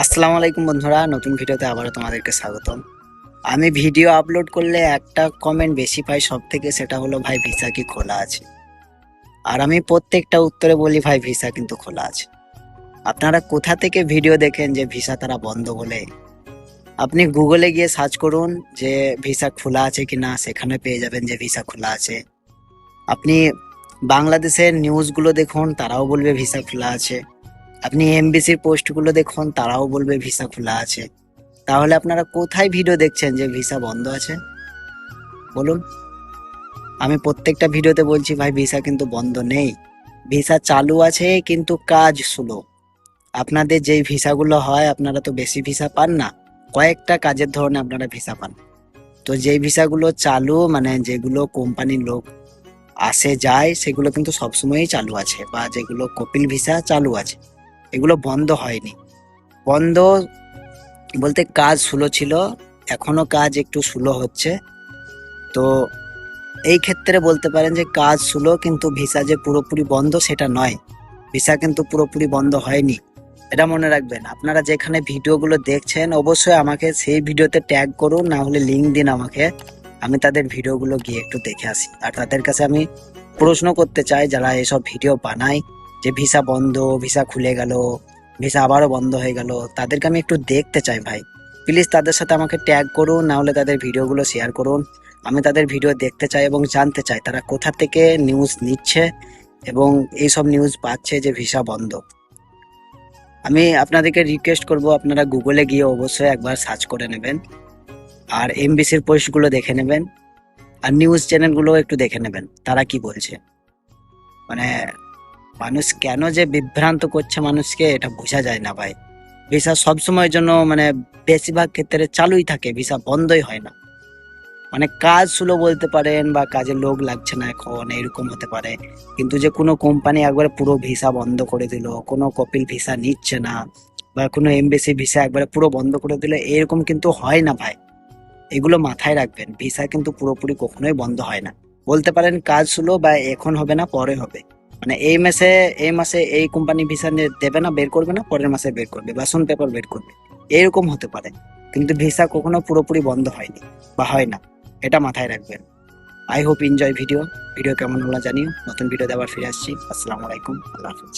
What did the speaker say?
আসসালামু আলাইকুম বন্ধুরা, নতুন ভিডিওতে আবারও তোমাদেরকে স্বাগতম। আমি ভিডিও আপলোড করলে একটা কমেন্ট বেশি পাই সব থেকে সেটা হলো, ভাই ভিসা কি খোলা আছে? আর আমি প্রত্যেকটা উত্তরে বলি, ভাই ভিসা কিন্তু খোলা আছে। আপনারা কোথা থেকে ভিডিও দেখেন যে ভিসা তারা বন্ধ বলে? আপনি গুগলে গিয়ে সার্চ করুন যে ভিসা খোলা আছে কি না, সেখানে পেয়ে যাবেন যে ভিসা খোলা আছে। আপনি বাংলাদেশের নিউজগুলো দেখুন, তারাও বলবে ভিসা খোলা আছে। আপনি এমবিসির পোস্টগুলো দেখুন, তারাও বলবে ভিসা খোলা আছে। তাহলে আপনারা কোথায় ভিডিও দেখছেন যে ভিসা বন্ধ আছে? বলুন। আমি প্রত্যেকটা ভিডিওতে বলছি, ভাই, ভিসা কিন্তু বন্ধ নেই। ভিসা চালু আছে, কিন্তু কাজ স্লো আপনাদের যেই ভিসাগুলো হয়, আপনারা তো বেশি ভিসা পান না। কয়েকটা কাজের ধরনে আপনারা ভিসা পান। তো যেই ভিসাগুলো চালু মানে যেগুলো কোম্পানির লোক আসে, যায়, সেগুলো কিন্তু সবসময়ই চালু আছে, বা যেগুলো কপিল ভিসা চালু আছে। এগুলো বন্ধ হয়নি। বন্ধ বলতে কাজ স্লো ছিল, এখনও কাজ একটু স্লো হচ্ছে। তো এই ক্ষেত্রে বলতে পারেন যে কাজ স্লো কিন্তু ভিসা যে পুরোপুরি বন্ধ সেটা নয়। ভিসা কিন্তু পুরোপুরি বন্ধ হয়নি। এটা মনে রাখবেন, আপনারা যেখানে ভিডিওগুলো দেখছেন, অবশ্যই আমাকে সেই ভিডিওতে ট্যাগ করুন, না হলে লিঙ্ক দিন আমাকে। আমি তাদের ভিডিওগুলো গিয়ে একটু দেখে আসি। আর তাদের কাছে আমি প্রশ্ন করতে চাই, যারা এসব ভিডিও বানায় যে ভিসা বন্ধ, ভিসা খুলে গেল, ভিসা আবারও বন্ধ হয়ে গেল, তাদেরকে আমি একটু দেখতে চাই ভাই। প্লিজ তাদের সাথে আমাকে ট্যাগ করুন, না হলে তাদের ভিডিওগুলো শেয়ার করুন। আমি তাদের ভিডিও দেখতে চাই এবং জানতে চাই তারা কোথা থেকে নিউজ নিচ্ছে এবং এইসব নিউজ পাচ্ছে যে ভিসা বন্ধ। আমি আপনাদেরকে রিকোয়েস্ট করব, আপনারা গুগলে গিয়ে অবশ্যই একবার সার্চ করে নেবেন আর এমবিসির পোস্টগুলো দেখে নেবেন আর নিউজ চ্যানেলগুলো একটু দেখে নেবেন, তারা কি বলছে। মানে মানুষ কেন যে বিভ্রান্ত করছে মানুষকে, এটা বোঝা যায় না ভাই। ভিসা সবসময়ের জন্য মানে বেশিরভাগ ক্ষেত্রে চালুই থাকে, ভিসা বন্ধই হয় না। মানে কাজ সুলো বলতে পারেন বা কাজে লোক লাগছে না এখন, এরকম হতে পারে। কিন্তু যে কোনো কোম্পানি একবারে পুরো ভিসা বন্ধ করে দিল, কোনো কপিল ভিসা নিচ্ছে না, বা কোনো এমবেসি ভিসা একবারে পুরো বন্ধ করে দিল, এরকম কিন্তু হয় না ভাই। এগুলো মাথায় রাখবেন, ভিসা কিন্তু পুরোপুরি কখনোই বন্ধ হয় না। বলতে পারেন কাজ সুলো বা এখন হবে না, পরে হবে। মানে এই মাসে এই মাসে এই কোম্পানি ভিসা দেবে না, বের করবে না, পরের মাসে বের করবে বাসন পেপার বের করবে। এরকম হতে পারে, কিন্তু ভিসা কখনো পুরোপুরি বন্ধ হয়নি বা হয় না, এটা মাথায় রাখবেন। I hope enjoy video video কেমন হলো জানিও, নতুন ভিডিও দেওয়ার ফিরে আসছি, আসসালামু আলাইকুম, আল্লাহ হাফিজ।